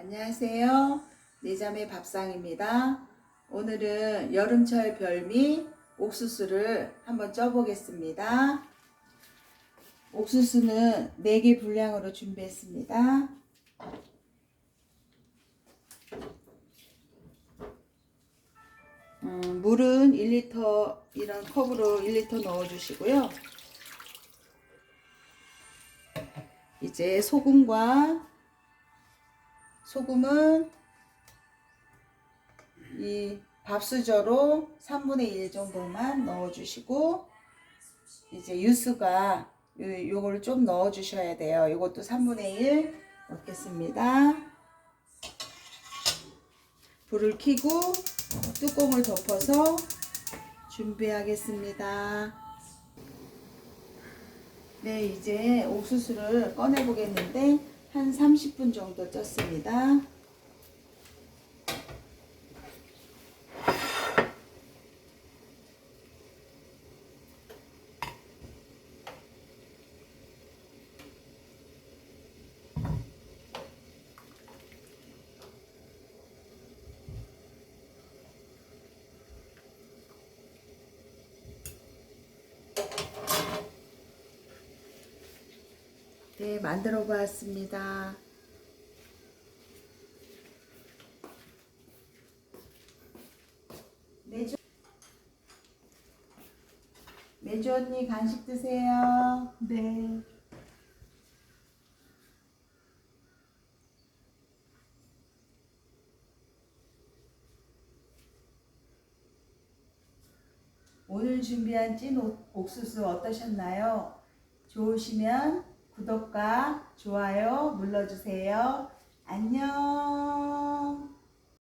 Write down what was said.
안녕하세요. 네자매 밥상입니다. 오늘은 여름철 별미 옥수수를 한번 쪄보겠습니다. 옥수수는 4개 분량으로 준비했습니다. 음, 물은 1리터 이런 컵으로 1리터 넣어주시고요. 이제 소금과 소금은 이 밥수저로 3분의 1 정도만 넣어주시고 이제 유수가 요- 요거를 좀 넣어주셔야 돼요. 이것도 3분의 1 넣겠습니다. 불을 켜고 뚜껑을 덮어서 준비하겠습니다. 네, 이제 옥수수를 꺼내 보겠는데 한 30분 정도 쪘습니다. 네, 만들어 보았습니다. 매주 매주 언니 간식 드세요. 네. 오늘 준비한 찐 옥- 옥수수 어떠셨나요? 좋으시면 구독과 좋아요 눌러주세요. 안녕.